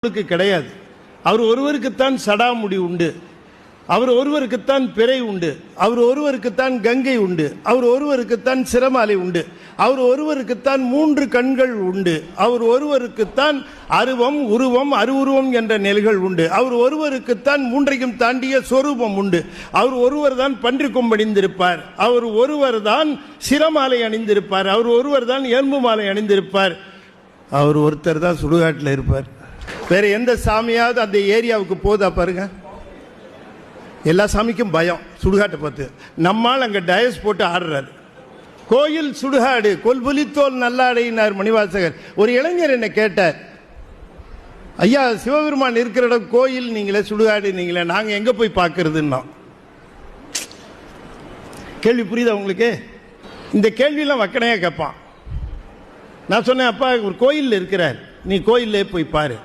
கடவுளுக்கு கிடையாது. அவர் ஒருவருக்குத்தான் சடாமுடி உண்டு. அவர் ஒருவருக்குத்தான் பிறை உண்டு. அவர் ஒருவருக்குத்தான் கங்கை உண்டு. அவர் ஒருவருக்குத்தான் சிரமாலை உண்டு. அவர் ஒருவருக்குத்தான் மூன்று கண்கள் உண்டு. அவர் ஒருவருக்குத்தான் அருவம் உருவம் அருவுருவம் என்ற நிலைகள் உண்டு. அவர் ஒருவருக்குத்தான் மூன்றையும் தாண்டிய சொரூபம் உண்டு. அவர் ஒருவர் தான் பன்றி கொம்பணிந்திருப்பார். அவர் ஒருவர் தான் சிரமாலை அணிந்திருப்பார். அவர் ஒருவர் தான் எலும்பு மாலை அணிந்திருப்பார். அவர் ஒருத்தர் தான் சுடுகாட்டில் இருப்பார். வேற எந்த சாமியாவது அந்த ஏரியாவுக்கு போதா பாருங்க. எல்லா சாமிக்கும் பயம் சுடுகாட்டை பார்த்து. நம்மால் அங்கே டயஸ் போட்டு ஆடுறாரு. கோயில் சுடுகாடு கொல்புலித்தோல் நல்லாடையினார் மணிவாசகர். ஒரு இளைஞர் என்னை கேட்டார் ஐயா சிவபெருமான் இருக்கிற இடம் கோயில் நீங்களே சுடுகாடு நீங்களே நாங்கள் எங்கே போய் பார்க்கறதுன்னா? கேள்வி புரியுதா உங்களுக்கு? இந்த கேள்வியெல்லாம் வக்கனையாக கேட்பான். நான் சொன்னேன் அப்பா ஒரு கோயிலில் இருக்கிறார். நீ கோயிலே போய் பாரு.